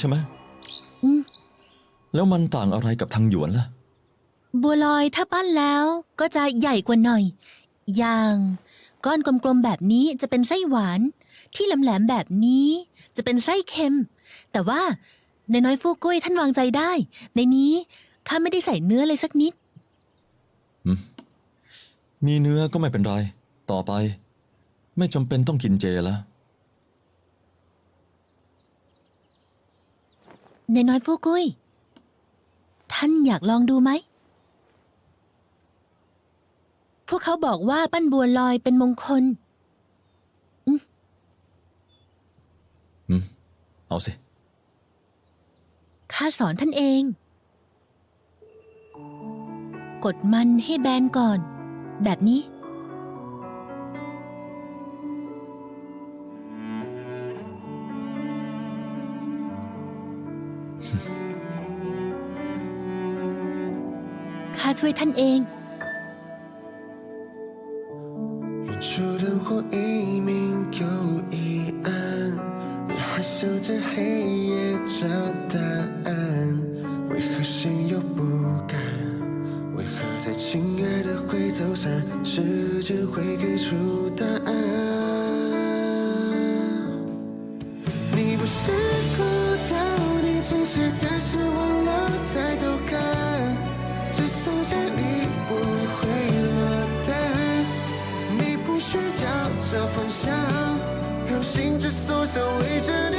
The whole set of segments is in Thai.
ใช่ไหมอืมแล้วมันต่างอะไรกับทางหยวนล่ะ บัวลอยถ้าปั้นแล้วก็จะใหญ่กว่าหน่อย อย่าง ก้อนกลมๆแบบนี้จะเป็นไส้หวาน ที่แหลมๆแบบนี้จะเป็นไส้เค็ม แต่ว่าในน้อยฟูกุ้ยท่านวางใจได้ ในนี้ข้าไม่ได้ใส่เนื้อเลยสักนิด มีเนื้อก็ไม่เป็นไร ต่อไป ไม่จำเป็นต้องกินเจแล้ว ในน้อยฟูกุ้ยท่านอยากลองดูไหม พวกเขาบอกว่าปั้นบัวลอยเป็นมงคลเอาสิ ข้าสอนท่านเอง กดมันให้แบนก่อน แบบนี้ ช่วยท่านเอง 远处灯火一明又一暗，你还守着黑夜找答案，为何谁又不敢？为何在亲爱的会走散，时间会给出答案？ 小方向，让心之所向为着你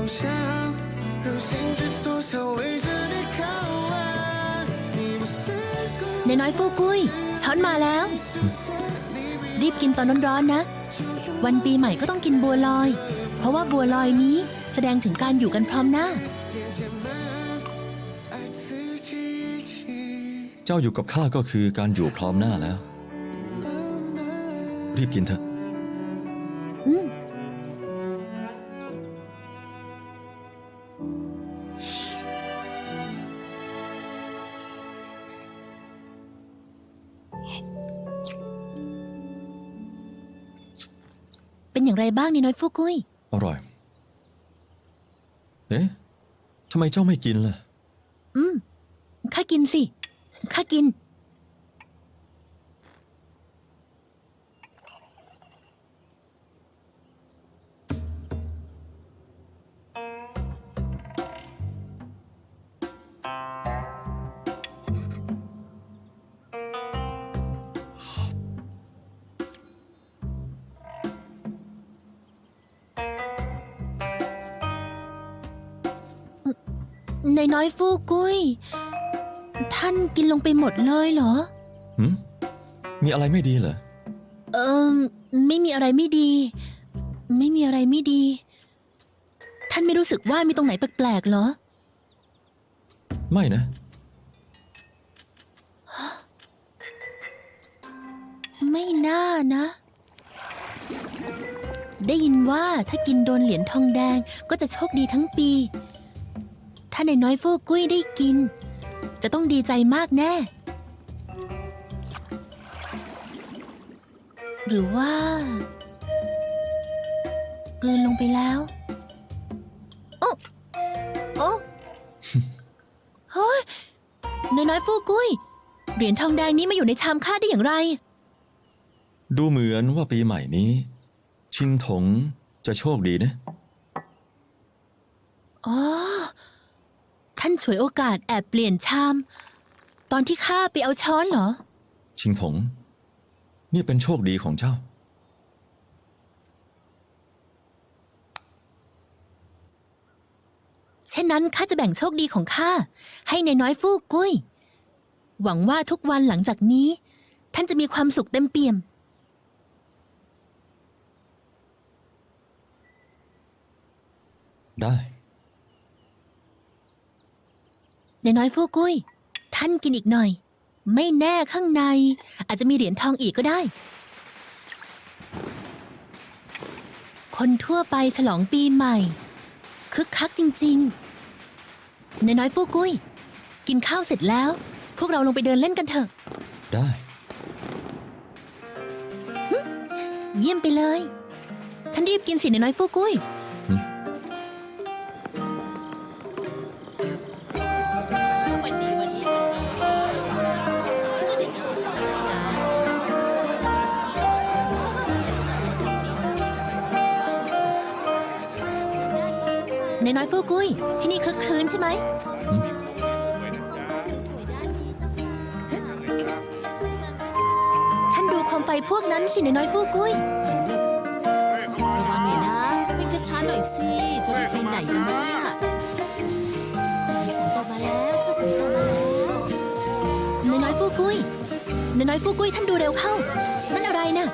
方向，让心之所向围着你靠岸。你不是孤 ในน้อยฟูกุ้ย ช้อนมาแล้ว รีบกินตอนร้อนๆนะ วันปีใหม่ก็ต้องกินบัวลอย เพราะว่าบัวลอยนี้แสดงถึงการอยู่กันพร้อมหน้า 点填满，爱自己一起 เจ้าอยู่กับข้าก็คือการอยู่พร้อมหน้าแล้ว 浪漫。 รีบกินเถอะ เป็นอย่างไรบ้างในน้อยฟูกุ้ยอร่อย เอ๊ะทำไมเจ้าไม่กินล่ะ อืม ข้ากินสิ ข้ากิน ในน้อยฟูกุ้ย ท่านกินลงไปหมดเลยเหรอ หืมมีอะไรไม่ดีเหรอ เออไม่มีอะไรไม่ดี ไม่มีอะไรไม่ดี ท่านไม่รู้สึกว่ามีตรงไหนแปลกๆเหรอ ไม่นะ ไม่น่านะ ได้ยินว่าถ้ากินโดนเหรียญทองแดงก็จะโชคดีทั้งปี ถ้าในน้อยฟูกุ้ยได้กิน จะต้องดีใจมากแน่ หรือว่ากลืนลงไปแล้ว โอ้โอ้เฮ้ยในน้อยฟูกุ้ย เหรียญทองแดงนี้มาอยู่ในชามข้าได้อย่างไร ดูเหมือนว่าปีใหม่นี้ ชิงถงจะโชคดีนะ อ๋อท่า นฉวยโอกาสแอบเปลี่ยนชาม ตอนที่ข้าไปเอาช้อนเหรอ ชิงถง นี่เป็นโชคดีของเจ้า เช่นนั้นข้าจะแบ่งโชคดีของข้าให้ในน้อยฟู่กุ้ย หวังว่าทุกวันหลังจากนี้ ท่านจะมีความสุขเต็มเปี่ยม ได้ ในายน้อยฟู่กุ้ย ท่านกินอีกหน่อย ไม่แน่ข้างใน อาจจะมีเหรียญทองอีกก็ได้ คนทั่วไปฉลองปีใหม่ คึกคักจริงๆในายน้อยฟู่กุ้ย กินข้าวเสร็จแล้ว พวกเราลงไปเดินเล่นกันเถอะ ได้ เยี่ยมไปเลย ท่านรีบกินสิในายน้อยฟู่กุ้ย นน้อยฟูกุ้ยที่นี่คลึกคลื้นใช่ไหมท่านดูโคมไฟพวกนั้นสิในน้อยฟูกุ้ยระวังหน่อยนะวิ่งช้าๆหน่อยสิจะรีบไปไหนกันเนี่ยสิงโตมาแล้วเจ้าสิงโตมาแล้วในน้อยฟูกุ้ยในน้อยฟูกุ้ยท่านดูเร็วเข้า นั่นอะไรน่ะ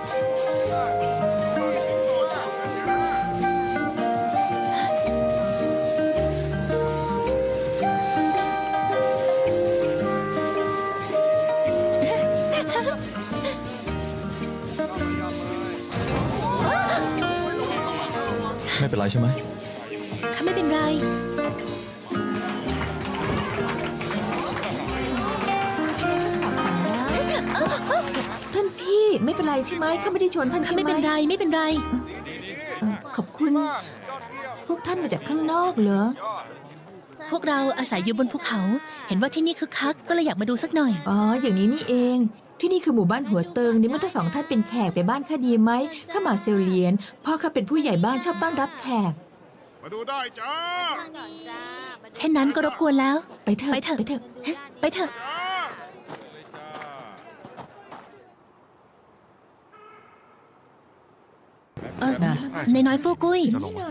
เป็นไรใช่ไหมข้าไม่เป็นไรใช่ไหมข้าจับก่อนนะท่านพี่ไม่เป็นไรใช่ไหมข้าไม่ได้ชนท่านข้าใช่ไหมไม่เป็นไรไม่เป็นไร เออขอบคุณ พวกท่านมาจากข้างนอกเหรอ พวกเราอาศัยอยู่บนภูเขา เห็นว่าที่นี่คึกคักก็เลยอยากมาดูสักหน่อย อ๋อ อย่างนี้นี่เอง ที่นี่คือหมู่บ้านหัวเติงนี่มันทั้งสองท่านเป็นแขกไปบ้านข้าดีไหมข้ามาเซลเลียนพ่อข้าเป็นผู้ใหญ่บ้านชอบต้อนรับแขก มาดูได้จ้า เช่นนั้นก็รบกวนแล้ว ไปเถอะไปเถอะไปเถอะไปเถอะเออในน้อยฟูกุ้ย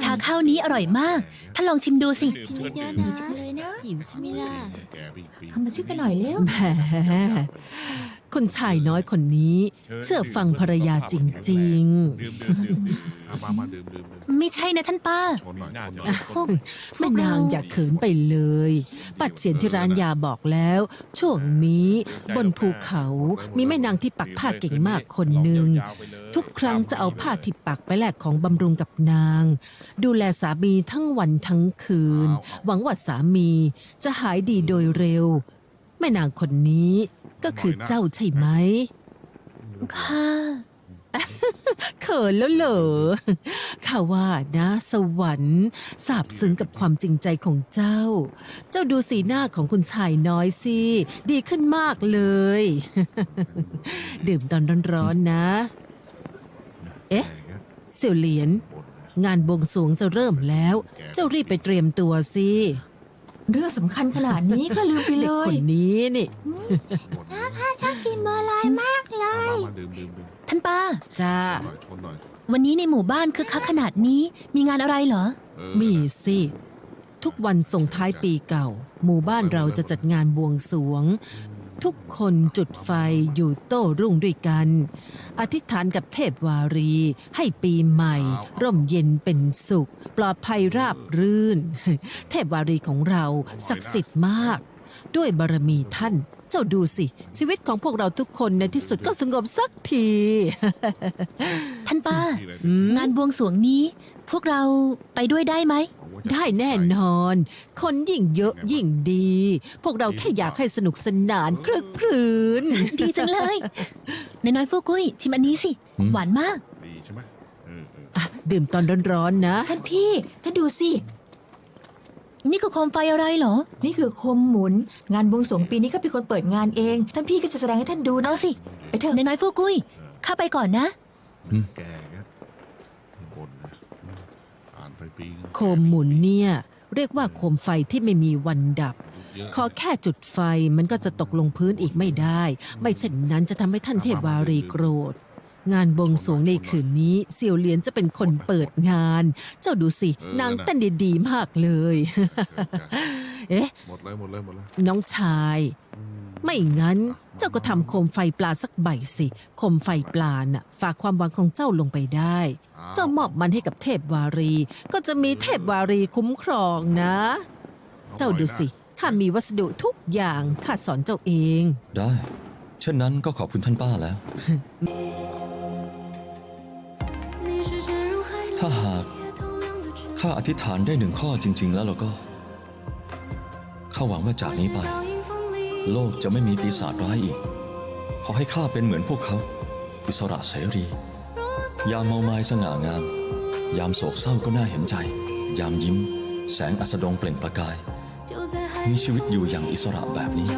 ชาข้าวนี้อร่อยมากท่านลองชิมดูสิกินเยอะๆนะเลยนะหิวใช่ไหมล่ะแกวิ่งปีทำมาชื่อกันหน่อยเร็วแหมคนชายน้อยคนนี้ เชื่อฟังภรรยาจริง ดื่มดื่มดื่มดื่มเอามามาดื่มดื่มดื่มไม่ใช่นะท่านป้า ชนหน่อยชนหน่อยพวกๆแม่นางอย่าเขินไปเลย ปัดเสียนที่ร้านยาบอกแล้ว ช่วงนี้บนภูเขามีแม่นางที่ปักผ้าเก่งมากคนหนึ่งทุกครั้งจะเอาผ้าที่ปักไปแลกของบำรุงกับนาง ดูแลสามีทั้งวันทั้งคืน หวังว่าสามีจะหายดีโดยเร็ว แม่นางคนนี้ ก็คือเจ้าใช่ไหมค่ะ เขินแล้วเหรอข้าว่านะสวรรค์สาบซึ้งกับความจริงใจของเจ้า เจ้าดูสีหน้าของคุณชายน้อยสิ ดีขึ้นมากเลย ดื่มตอนร้อนๆนะ เอ๊ะ เสี่ยวเหลียน งานบวงสรวงจะเริ่มแล้ว เจ้ารีบไปเตรียมตัวสิ เรื่องสำคัญขนาดนี้ก็ลืมไปเลเด็กยคนนี้นี่ชอบกินบัวลอยมากเลมามาดื่มดื่มดื่มท่านป้า จ้า หน่อยชนหน่อยวันนี้ในหมู่บ้านคึกคักขนาดนี้ มีงานอะไรเหรอ เออมีสิ ทุกวันส่งท้ายปีเก่า หมู่บ้านเราจะจัดงานบวงสรวง ทุกคนจุดไฟอยู่โต้รุ่งด้วยกัน อธิษฐานกับเทพวารีให้ปีใหม่ ร่มเย็นเป็นสุข ปลอดภัยราบรื่น เทพวารีของเราศักดิ์สิทธิ์มาก ด้วยบารมีท่านเจ้าดูสิ ชีวิตของพวกเราทุกคนในที่สุดก็สงบสักที ท่านป้าที่ไหนงานบวงสรวงนี้ พวกเราไปด้วยได้ไหม ได้แน่นอน คนยิ่งเยอะยิ่งดี พวกเราแค่อยากให้สนุกสนานคลึกครื้นดีจังเลยในน้อยฟูกุ้ยชิมอันนี้สิอืมหวานมาก ดีใช่ไหมเออเอออะดื่มตอนร้อนๆนะ ท่านพี่ท่านดูสิ นี่คือโคมไฟอะไรเหรอ นี่คือโคมหมุน งานบวงสรวงปีนี้ก็เป็นคนเปิดงานเอง ท่านพี่ก็จะแสดงให้ท่านดูนะเอาสิไปเถอะในน้อยฟูกุ้ยข้าไปก่อนนะ แกครับบนนะอ่านไปปีนึงโคมหมุนเนี่ยเรียกว่าโคมไฟที่ไม่มีวันดับ เยอะขอแค่จุดไฟมันก็จะตกลงพื้นอีกไม่ได้ ไม่เช่นนั้นจะทำให้ท่านเทพวารีโกรธ งานบวงสรวงในคืนนี้เสี่ยวเหลียนจะเป็นคนเปิดงาน เจ้าดูสิเออนางน่ะเต้นได้ดีมากเลย เอ๊ะหมดเลยหมดเลยหมดเลยน้องชาย ไม่งั้นเจ้าก็ทำโคมไฟปลาสักใบสิโคมไฟปลาน่ะฝากความหวังของเจ้าลงไปได้อ้าวเจ้ามอบมันให้กับเทพวารี ก็จะมีเทพวารีคุ้มครองนะ เจ้าดูสิข้ามีวัสดุทุกอย่างข้าสอนเจ้าเอง ได้ เช่นนั้นก็ขอบคุณท่านป้าแล้ว ข้าอธิษฐานได้หนึ่งข้อจริง ๆ แล้วเราก็ข้าหวังว่าจากนี้ไป โลกจะไม่มีปีศาจร้ายอีก ขอให้ข้าเป็นเหมือนพวกเขา อิสระเสรี ยามเมาไม้สง่างาม ยามโศกเศร้าก็น่าเห็นใจ ยามยิ้ม แสงอัสดงเปล่งประกาย มีชีวิตอยู่อย่างอิสระแบบนี้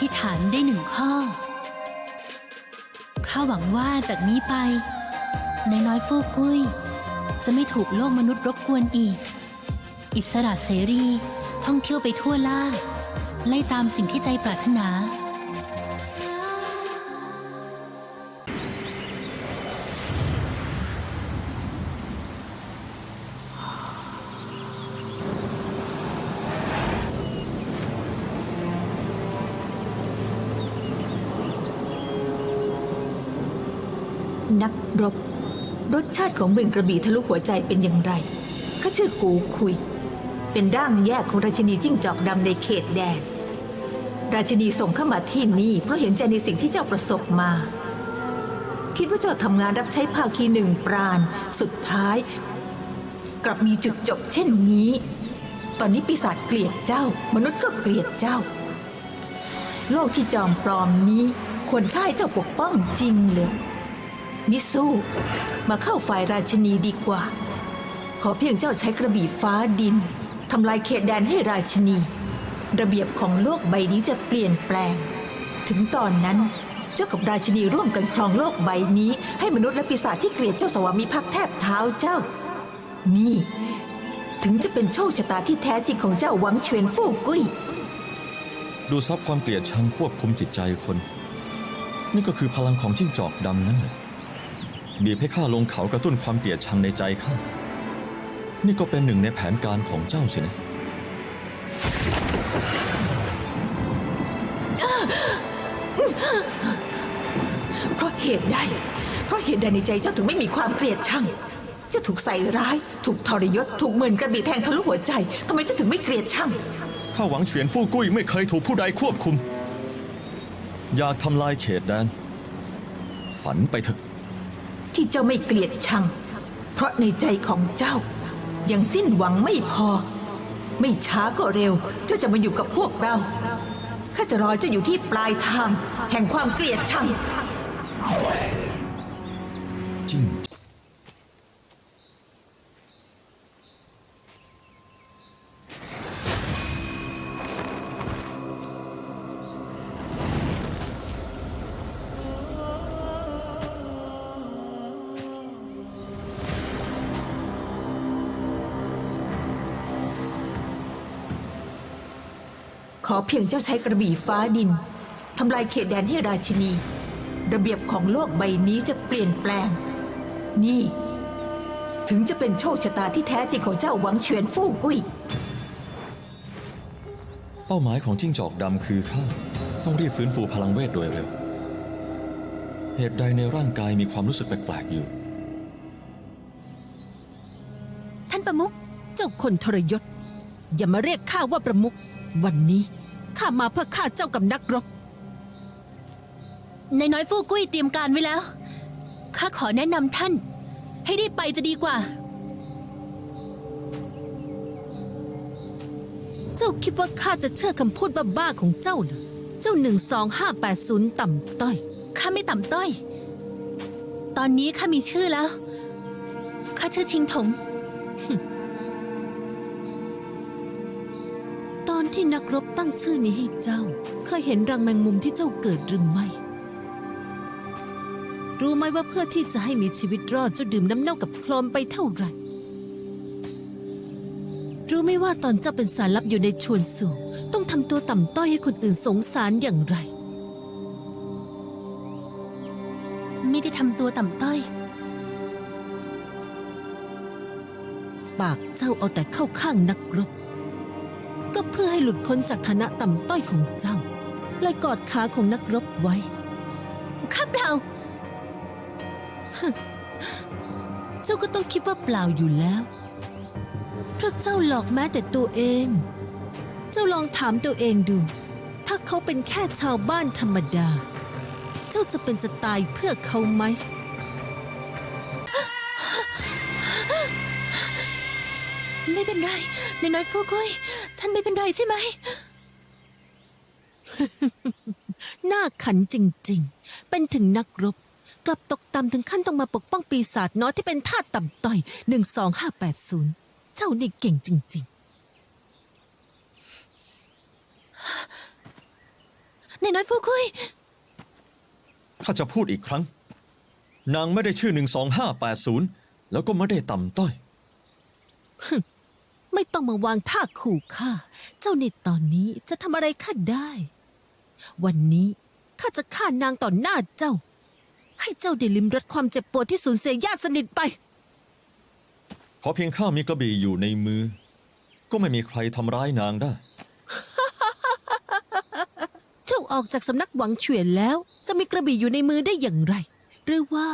ธิษฐานได้หนึ่งข้อ ข้าหวังว่าจากนี้ไปนายน้อยฟูกุ้ย จะไม่ถูกโลกมนุษย์รบกวนอีก อิสระเสรีท่องเที่ยวไปทั่วล่า ไล่ตามสิ่งที่ใจปรารถนา รสชาติของเมืองกระบี่ทะลุหัวใจเป็นอย่างไรข้าชื่อกูคุย เป็นร่างแยกของราชินีจิ้งจอกดำในเขตแดน ราชินีส่งเข้ามาที่นี่เพราะเห็นใจในสิ่งที่เจ้าประสบมา คิดว่าเจ้าทำงานรับใช้ภาคีหนึ่งปราณ สุดท้าย กลับมีจุดจบเช่นนี้ ตอนนี้ปีศาจเกลียดเจ้า มนุษย์ก็เกลียดเจ้า โลกที่จอมปลอมนี้ควรค่าให้เจ้าปกป้องจริงเหรือ มิสู้มาเข้าฝ่ายราชนีดีกว่า ขอเพียงเจ้าใช้กระบี่ฟ้าดินทำลายเขตแดนให้ราชนี ระเบียบของโลกใบนี้จะเปลี่ยนแปลง ถึงตอนนั้นเจ้ากับราชนีร่วมกันครองโลกใบนี้ ให้มนุษย์และปีศาจที่เกลียดเจ้าสวามิภักดิ์แทบเท้าเจ้า นี่ ถึงจะเป็นโชคชะตาที่แท้จริงของเจ้าหวังเฉวียนฟู่กุ้ย ดูซับความเกลียดชังควบคุมจิตใจคน นี่ก็คือพลังของจิ้งจอกดำนั่นแหละ บีบให้ข้าลงเขากระตุ้นความเกลียดชังในใจข้า นี่ก็เป็นหนึ่งในแผนการของเจ้าสินะ เพราะเหตุใด เพราะเหตุใดในใจเจ้าถึงไม่มีความเกลียดชังเจ้าถูกใส่ร้าย ถูกทรยศ ถูกเหมือนกระบี่แทงทะลุหัวใจ ทำไมเจ้าถึงไม่เกลียดชังข้าหวังเฉียนฟู่กุ้ยไม่เคยถูกผู้ใดควบคุม อยากทำลายเขตแดน ฝันไปเถอะ ที่เจ้าไม่เกลียดชัง เพราะในใจของเจ้า ยังสิ้นหวังไม่พอ ไม่ช้าก็เร็ว เจ้าจะมาอยู่กับพวกเราข้าจะรอเจ้าอยู่ที่ปลายทาง แห่งความเกลียดชังจิ้ง ขอเพียงเจ้าใช้กระบี่ฟ้าดินทำลายเขตแดนให้ราชินี ระเบียบของโลกใบนี้จะเปลี่ยนแปลง นี่ ถึงจะเป็นโชคชะตาที่แท้จริงของเจ้าหวังเฉวียนฟู่กุ้ยเป้าหมายของจิ้งจอกดำคือข้าต้องรีบฟื้นฟูพลังเวทโดยเร็ว เหตุใดในร่างกายมีความรู้สึกแปลกๆอยู่ ท่านประมุขเจ้าคนทรยศ อย่ามาเรียกข้าว่าประมุข วันนี้ข้ามาเพื่อฆ่าเจ้ากับนักรบ นายน้อยฟูกุ้ยเตรียมการไว้แล้ว ข้าขอแนะนำท่าน ให้รีบไปจะดีกว่า เจ้าคิดว่าข้าจะเชื่อคำพูดบ้าๆของเจ้าเหรอเจ้าหนึ่งสองห้าแปดศูนย์ต่ำต้อย ข้าไม่ต่ำต้อย ตอนนี้ข้ามีชื่อแล้ว ข้าชื่อชิงถง นที่นักรบตั้งชื่อนี้ให้เจ้า เคยเห็นรังแมงมุมที่เจ้าเกิดหรือไม่ รู้ไหมว่าเพื่อที่จะให้มีชีวิตรอดเจ้าดื่มน้ำเน่ากับโคลนไปเท่าไหร่ รู้ไหมว่าตอนเจ้าเป็นสารลับอยู่ในชวนสูงต้องทำตัวต่ำต้อยให้คนอื่นสงสารอย่างไร ไม่ได้ทำตัวต่ำต้อย ปากเจ้าเอาแต่เข้าข้างนักรบ ก็เพื่อให้หลุดพ้นจากฐานะต่ำต้อยของเจ้าเลยกอดขาของนักรบไว้ ข้าเปล่า เจ้าก็ต้องคิดว่าเปล่าอยู่แล้ว เพราะเจ้าหลอกแม้แต่ตัวเอง เจ้าลองถามตัวเองดู ถ้าเขาเป็นแค่ชาวบ้านธรรมดา เจ้าจะเป็นจะตายเพื่อเขาไหม ไม่เป็นไรในน้อยฟูกุยท่านไม่เป็นไรใช่ไหม หน้าขันจริงๆ เป็นถึงนักรบ กลับตกต่ำถึงขั้นต้องมาปกป้องปีศาจน้อยที่เป็นทาสต่ำต้อย12580เจ้านี่เก่งจริงในน้อยฟูกุย ข้าจะพูดอีกครั้ง นางไม่ได้ชื่อ12580แล้วก็ไม่ได้ต่ำต้อยๆ ไม่ต้องมาวางท่าขู่ข้า เจ้าในตอนนี้จะทำอะไรข้าได้ วันนี้ข้าจะฆ่านางต่อหน้าเจ้า ให้เจ้าได้ลิมรสความเจ็บปวดที่สูญเสียญาติสนิทไป ขอเพียงข้ามีกระบี่อยู่ในมือ ก็ไม่มีใครทำร้ายนางได้ เจ้าออกจากสำนักหวังเฉวียนแล้ว จะมีกระบี่อยู่ในมือได้อย่างไร หรือว่า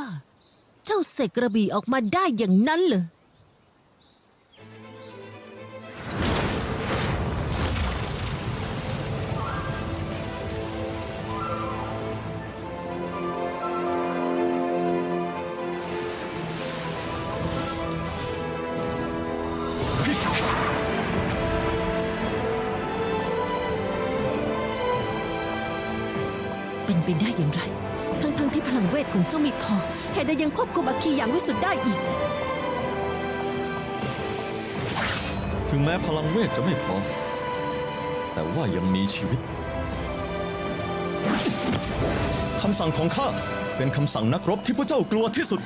เจ้าเสกกระบี่ออกมาได้อย่างนั้นเหรอ ไปได้อย่างไร ทั้งๆที่พลังเวทของเจ้าไม่พอเหตุใดยังควบคุมอัคคีอย่างวิสุทธ์ได้อีก ถึงแม้พลังเวทจะไม่พอ แต่ว่ายังมีชีวิตคำสั่งของข้าเป็นคำสั่งนักรบที่พวกเจ้ากลัวที่สุด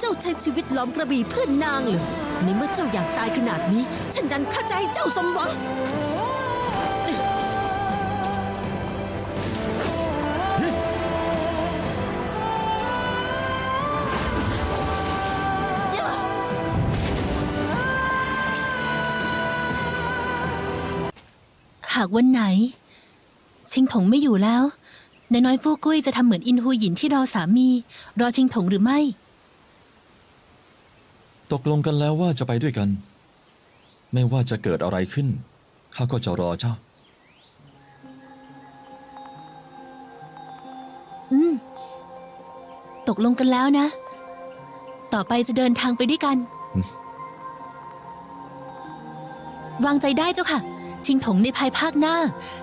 เจ้าใช้ชีวิตล้อมกระบี่เพื่อนนางเหรอในเมื่อเจ้าอยากตายขนาดนี้ ฉันดันข้าจะให้เจ้าสมหวังากวันไหน ชิงถงไม่อยู่แล้วในน้อยฟูกุยจะทำเหมือนอินฮูหยินที่รอสามี รอชิงถงหรือไม่ ตกลงกันแล้วว่าจะไปด้วยกัน ไม่ว่าจะเกิดอะไรขึ้นข้าก็จะรอเจ้า อืม ตกลงกันแล้วนะ ต่อไปจะเดินทางไปด้วยกันอืมวางใจได้เจ้าค่ะ ชิงถงในภายภาคหน้า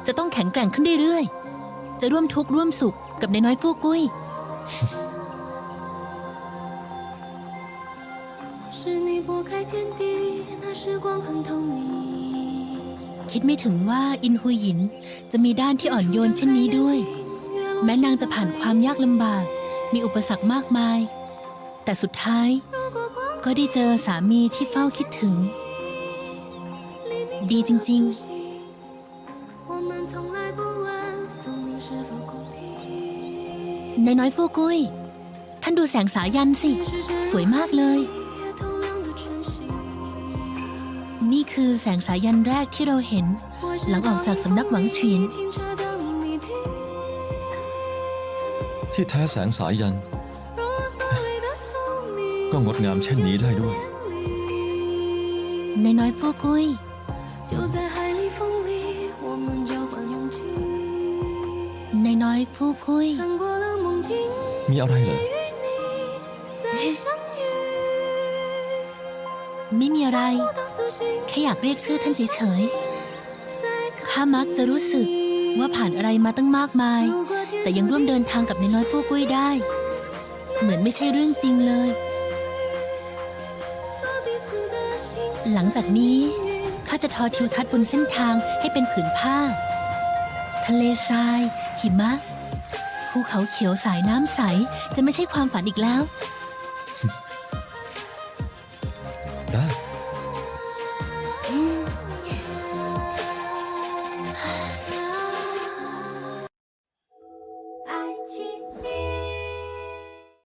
จะต้องแข็งแกร่งขึ้นเรื่อยๆ จะร่วมทุกข์ร่วมสุขกับในน้อยฟูกุย 是你拨开天地，那时光很透明。 คิดไม่ถึงว่าอินฮุยหยินจะมีด้านที่อ่อนโยนเช่นนี้ด้วย แม้นางจะผ่านความยากลำบาก มีอุปสรรคมากมาย แต่สุดท้าย ก็ได้เจอสามีที่เฝ้าคิดถึง ดีจริง ๆ นายน้อยฟูกุย ท่านดูแสงสายันสิ สวยมากเลย นี่คือแสงสายันแรกที่เราเห็น หลังออกจากสำนักหวังเฉินที่แท้แสงสายัน ก็งดงามเช่นนี้ได้ด้วยน้อยน้อยฟูกุยุย มีอะไรเหรอ ไม่มีอะไร แค่อยากเรียกชื่อท่านเฉยๆ ข้ามักจะรู้สึกว่าผ่านอะไรมาตั้งมากมาย แต่ยังร่วมเดินทางกับนาน้อยฟู่กุ้ยได้ เหมือนไม่ใช่เรื่องจริงเลย หลังจากนี้ข้าจะทอทิวทัศน์บนเส้นทางให้เป็นผืนผ้า ทะเลทราย หิมะ ภูเขาเขียวสายน้ำใสจะไม่ใช่ความฝันอีกแล้ว